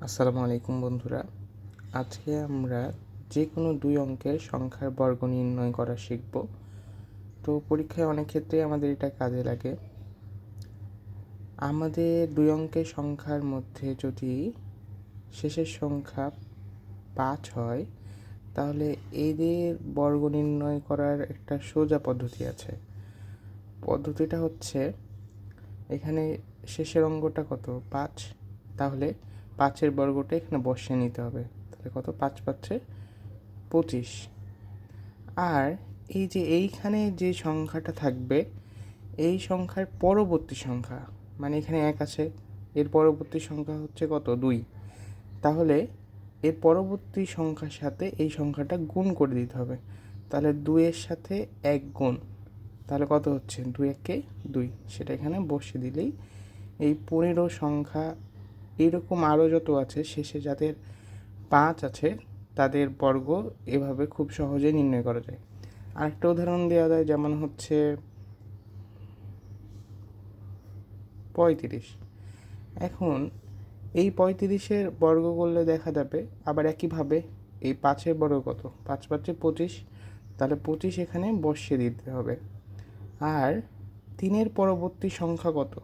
আসসালামু আলাইকুম বন্ধুরা। আজকে আমরা যে কোনো দুই অঙ্কের সংখ্যার বর্গ নির্ণয় করা শিখব। তো পরীক্ষায় অনেক ক্ষেত্রে আমাদের এটা কাজে লাগে। আমাদের দুই অঙ্কের সংখ্যার মধ্যে যদি শেষের সংখ্যা পাঁচ হয়, তাহলে এদের বর্গ নির্ণয় করার একটা সোজা পদ্ধতি আছে। পদ্ধতিটা হচ্ছে, এখানে শেষের অঙ্কটা কত? পাঁচ। তাহলে পাঁচের বর্গটা এখানে বসিয়ে নিতে হবে। তাহলে কত? পাঁচ পাঁচে পঁচিশ। আর এই যে এইখানে যে সংখ্যাটা থাকবে, এই সংখ্যার পরবর্তী সংখ্যা মানে এখানে এক আছে, এর পরবর্তী সংখ্যা হচ্ছে কত? দুই। তাহলে এর পরবর্তী সংখ্যার সাথে এই সংখ্যাটা গুণ করে দিতে হবে। তাহলে দুইয়ের সাথে এক গুণ, তাহলে কত হচ্ছে? দুই একে দুই। সেটা এখানে বসিয়ে দিলেই এই পনেরো সংখ্যা এরকম আরও যত আছে, শেষে যাদের পাঁচ আছে, তাদের বর্গ এভাবে খুব সহজে নির্ণয় করা যায়। আরেকটা উদাহরণ দেওয়া যায়, যেমন হচ্ছে পঁয়ত্রিশ। এখন এই পঁয়ত্রিশের বর্গ করলে দেখা যাবে আবার একইভাবে এই পাঁচের বর্গ কত? পাঁচ পাঁচে পঁচিশ, তাহলে পঁচিশ এখানে বসিয়ে দিতে হবে। আর তিনের পরবর্তী সংখ্যা কত?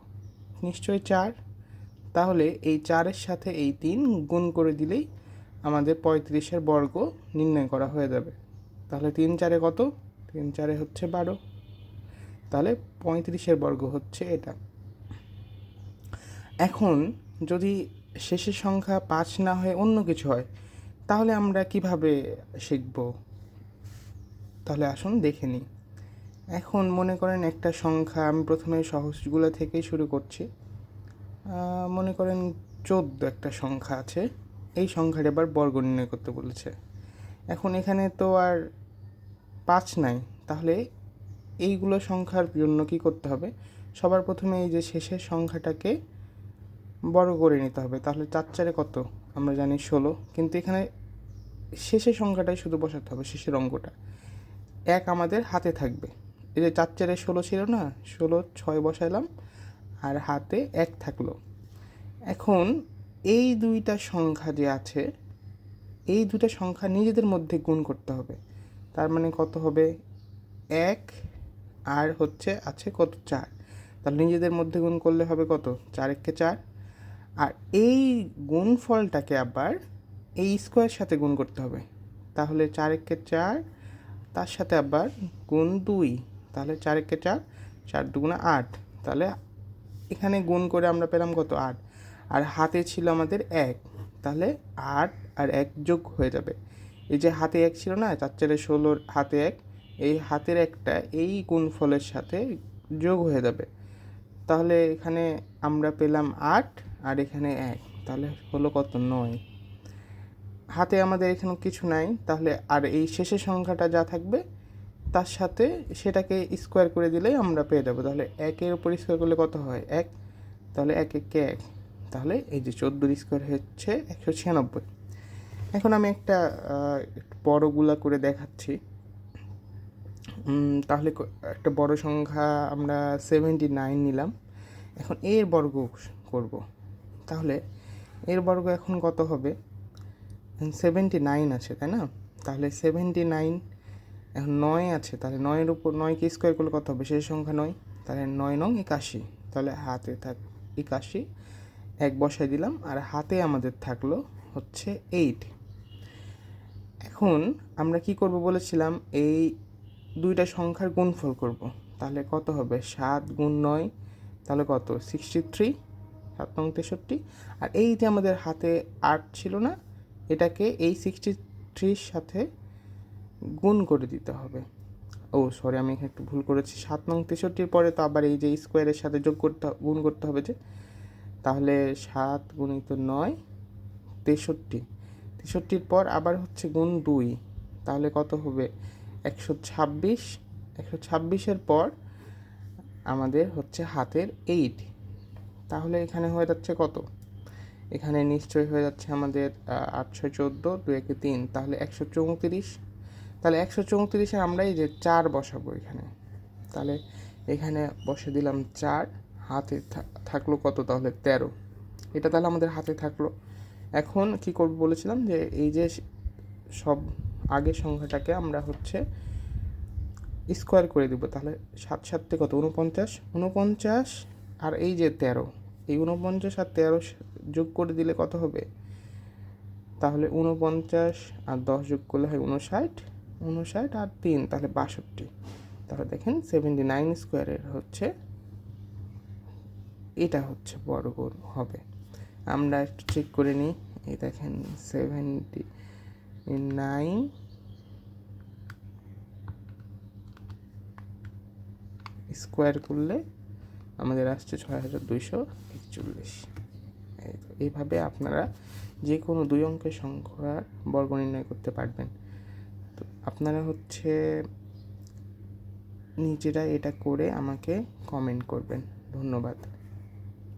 নিশ্চয়ই চার। তাহলে এই চারের সাথে এই তিন গুণ করে দিলেই আমাদের পঁয়ত্রিশের বর্গ নির্ণয় করা হয়ে যাবে। তাহলে তিন চারে কত? তিন চারে হচ্ছে বারো। তাহলে পঁয়ত্রিশের বর্গ হচ্ছে এটা। এখন যদি শেষের সংখ্যা পাঁচ না হয়ে অন্য কিছু হয়, তাহলে আমরা কীভাবে শিখব? তাহলে আসুন দেখে নিই। এখন মনে করেন একটা সংখ্যা, আমি প্রথমে সহজগুলো থেকেই শুরু করছি। মনে করেন চোদ্দ একটা সংখ্যা আছে। এই সংখ্যার এবার বর্গ নির্ণয় করতে বলেছে। এখন এখানে তো আর পাঁচ নাই। তাহলে এইগুলো সংখ্যার জন্য কি করতে হবে? সবার প্রথমে এই যে শেষের সংখ্যাটাকে বড় করে নিতে হবে। তাহলে চার চারে কত? আমরা জানি ষোলো। কিন্তু এখানে শেষের সংখ্যাটাই শুধু বসাতে হবে, শেষের অঙ্কটা। এক আমাদের হাতে থাকবে। এই যে চার চারে ষোলো ছিল না? ষোলো ছয় বসাইলাম। আর হাতে এক থাকল। এখন এই দুইটা সংখ্যা যে আছে, এই দুইটা সংখ্যা নিজেদের মধ্যে গুণ করতে হবে। তার মানে কত হবে? এক, আর হচ্ছে আছে কত? চার। তাহলে নিজেদের মধ্যে গুণ করলে হবে কত? চার একে চার। আর এই গুণফলটাকে আবার এই স্কোয়ার সাথে গুণ করতে হবে। তাহলে চার একে চার, তার সাথে আবার গুণ দুই। তাহলে চার একে চার চার দুগুণে আট। তাহলে এখানে গুণ করে আমরা পেলাম কত আট। আর হাতে ছিল আমাদের এক। তাহলে আট আর এক যোগ হয়ে যাবে। এই যে হাতে এক ছিল না চার চারে ষোলোর হাতে এক, এই হাতের একটা, এই গুণফলের সাথে যোগ হয়ে যাবে। তাহলে এখানে আমরা পেলাম আট আর এখানে এক। তাহলে হলো কত? নয়। হাতে আমাদের এখানে কিছু নাই। তাহলে আর এই শেষের সংখ্যাটা যা থাকবে তার সাথে সেটাকে স্কোয়ার করে দিলেই আমরা পেয়ে যাব। তাহলে একের উপর স্কোয়ার করলে কত হয়? এক। তাহলে এক একে এক? তাহলে এই যে চোদ্দোর স্কোয়ার হচ্ছে একশো ছিয়ানব্বই। এখন আমি একটা বড়গুলা করে দেখাচ্ছি। তাহলে একটা বড় সংখ্যা আমরা সেভেন্টি নাইন নিলাম। এখন এর বর্গ করব। তাহলে এর বর্গ এখন কত হবে? সেভেন্টি নাইন আছে, তাই না? তাহলে সেভেন্টি নাইন এখন নয় আছে, তাহলে নয়ের উপর নয়কে স্কোয়ার করলে কত হবে? সেই সংখ্যা নয়। তাহলে নয় নং একাশি। তাহলে হাতে থাক একাশি, এক বসাই দিলাম, আর হাতে আমাদের থাকল হচ্ছে এইট এখন আমরা কি করব বলেছিলাম? এই দুইটা সংখ্যার গুণফল করব। তাহলে কত হবে? সাত গুণ নয়, তাহলে কত? সিক্সটি থ্রি সাত নং তেষট্টি। আর এই যে আমাদের হাতে আট ছিল না? এটাকে এই সিক্সটি থ্রির সাথে গুণ করে দিতে হবে। ও সরি আমি এখানে একটু ভুল করেছি। সাত নং তেষট্টির পরে তো আবার এই যে স্কোয়ারের সাথে যোগ করতে গুণ করতে হবে যে? তাহলে সাত গুণিত নয়, তেষট্টি। তেষট্টির পর আবার হচ্ছে গুণ দুই। তাহলে কত হবে? একশো ছাব্বিশ। একশো ছাব্বিশের পর আমাদের হচ্ছে হাতের এইট তাহলে এখানে হয়ে যাচ্ছে কত? এখানে নিশ্চয়ই হয়ে যাচ্ছে আমাদের আটশো চোদ্দ দু একে তিন। তাহলে একশো চৌত্রিশ। তাহলে একশো চৌত্রিশে আমরা এই যে চার বসাবো এখানে। তাহলে এখানে বসে দিলাম চার, হাতে থাকল কত তাহলে? তেরো। এটা তাহলে আমাদের হাতে থাকল। এখন কি করব বলেছিলাম যে এই যে সব আগের সংখ্যাটাকে আমরা হচ্ছে স্কোয়ার করে দিব। তাহলে সাত সাততে কত? উনপঞ্চাশ উনপঞ্চাশ আর এই যে তেরো। এই উনপঞ্চাশ আর তেরো যোগ করে দিলে কত হবে? তাহলে উনপঞ্চাশ আর দশ যোগ করলে হয় উনষাট উনষাট আর তিন, তাহলে বাষট্টি। তাহলে দেখেন সেভেন্টি নাইন স্কোয়ারের হচ্ছে, এটা হচ্ছে বড় বর্গ হবে। আমরা একটু চেক করে নিই। এই দেখেন সেভেন্টি নাইন স্কোয়ার করলে আমাদের আসছে ছয় হাজার দুইশো একচল্লিশ। এইভাবে আপনারা যে কোনো দুই অঙ্কের সংখ্যার বর্গ নির্ণয় করতে পারবেন। আপনারা হচ্ছে নিজেরা এটা করে আমাকে কমেন্ট করবেন। ধন্যবাদ।